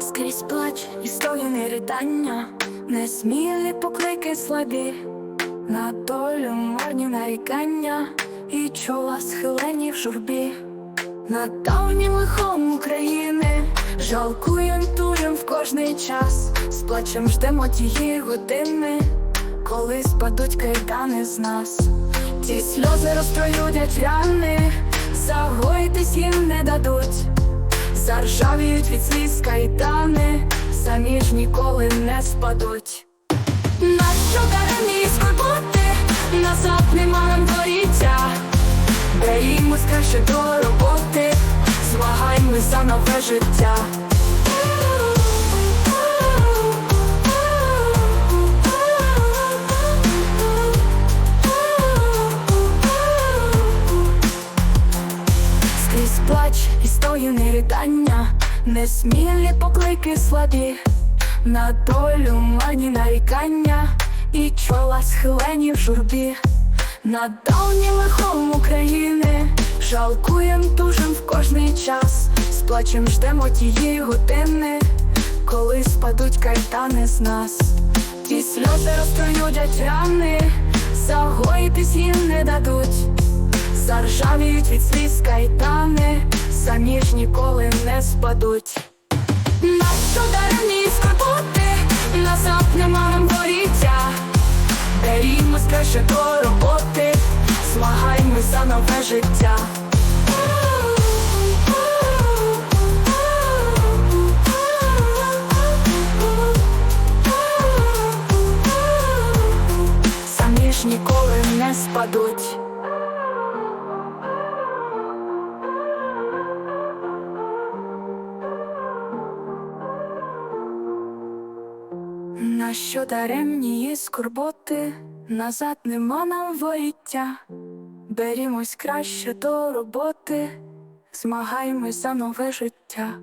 Скрізь плач і стоїни ридання, несмілі поклики слабі, на долю марні нарікання. І чола схилені в журбі. Над давнім лихом України. Жалкуєм турям в кожний час, з плачем ждемо тієї години, коли спадуть кайдани з нас. Ті сльози розтроюдять рани, загоїтись їм не дадуть, заржавіють від сліз кайдани, самі ж ніколи не спадуть. Нащо даремні скорботи, назад нема нам дворіття. Берімось краще до роботи, змагаймось за нове життя. Стоїни ридання, несмілі поклики слабі, на долю марні нарікання. І чола схилені в журбі. Над давнім лихом України. Жалкуєм тужим в кожний час, з плачем ждемо тієї години, коли спадуть кайдани з нас. Ті сльози розтроюдять рани, загоїтись їм не дадуть, заржавіють від сліз кайдани, самі ж ніколи не спадуть. Нащо даремні скорботи, назад нема нам боріття. Берімось краще до роботи, змагаймось за нове життя. Самі ж ніколи не спадуть. На що даремні скорботи, назад нема нам воїття, Берімось краще до роботи, змагаймось за нове життя.